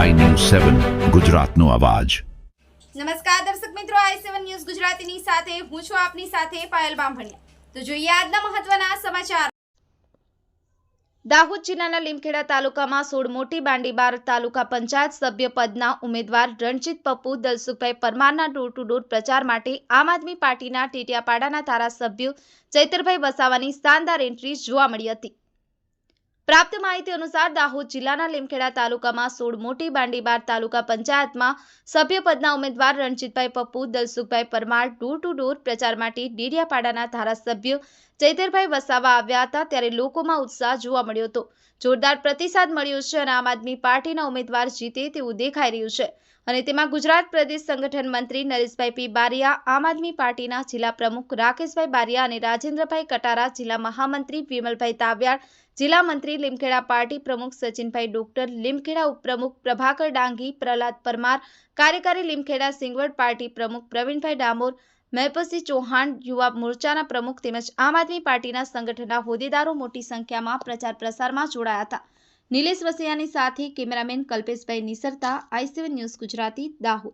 સેવન, ગુજરાતનો અવાજ. નમસ્કાર દર્શક મિત્રો, આઈ સેવન ન્યૂઝ ગુજરાતીની સાથે હું છું આપની સાથે પાયલ બામભણિયા. તો જોઈએ આજના મહત્વના સમાચાર. દાહોદ જિલ્લાના લીમખેડા તાલુકામાં સોળ મોટી બાંડીબાર તાલુકા પંચાયત સભ્ય પદના ઉમેદવાર રણજીત પપ્પુ, દલસુખભાઈ પરમારના ડોર ટુ ડોર પ્રચાર માટે આમ આદમી પાર્ટીના ટેટિયાપાડાના ધારાસભ્ય ચૈતરભાઈ વસાવાની શાનદાર એન્ટ્રી જોવા મળી હતી. પ્રાપ્ત માહિતી અનુસાર દાહોદ જિલ્લાના લીમખેડા તાલુકામાં સોળ મોટી બાંડીબાર તાલુકા પંચાયતમાં સભ્યપદના ઉમેદવાર Ranjitbhai Pappu, Dalsukhbhai Parmar, door to door પ્રચાર માટે ડેડિયાપાડાના ધારાસભ્ય ચૈતરભાઈ વસાવા આવ્યા હતા ત્યારે લોકોમાં ઉત્સાહ જોવા મળ્યો હતો. જોરદાર પ્રતિસાદ મળ્યો છે અને આમ આદમી પાર્ટીના ઉમેદવાર જીતે તેવું દેખાઈ રહ્યું છે. અને તેમાં ગુજરાત પ્રદેશ સંગઠન મંત્રી નરેશભાઈ પી બારિયા આમ આદમી પાર્ટીના જિલ્લા પ્રમુખ રાકેશભાઈ બારિયા અને રાજેન્દ્રભાઈ કટારા, જિલ્લા મહામંત્રી વિમલભાઈ તાવ્યાળ, જિલ્લા મંત્રી લીમખેડા પાર્ટી પ્રમુખ સચિનભાઈ ડોક્ટર, લીમખેડા ઉપપ્રમુખ પ્રભાકર ડાંગી, પ્રહલાદ પરમાર, કાર્યકારી લીમખેડા સિંગવડ પાર્ટી પ્રમુખ પ્રવીણભાઈ ડામોર, મહેપતસિંહ ચૌહાણ, યુવા મોરચાના પ્રમુખ તેમજ આમ આદમી પાર્ટીના સંગઠનના હોદ્દેદારો મોટી સંખ્યામાં પ્રચાર પ્રસારમાં જોડાયા હતા. નિલેશ વસિયાની સાથે cameraman Kalpeshbhai નિસરતા I news Gujarati Dahod.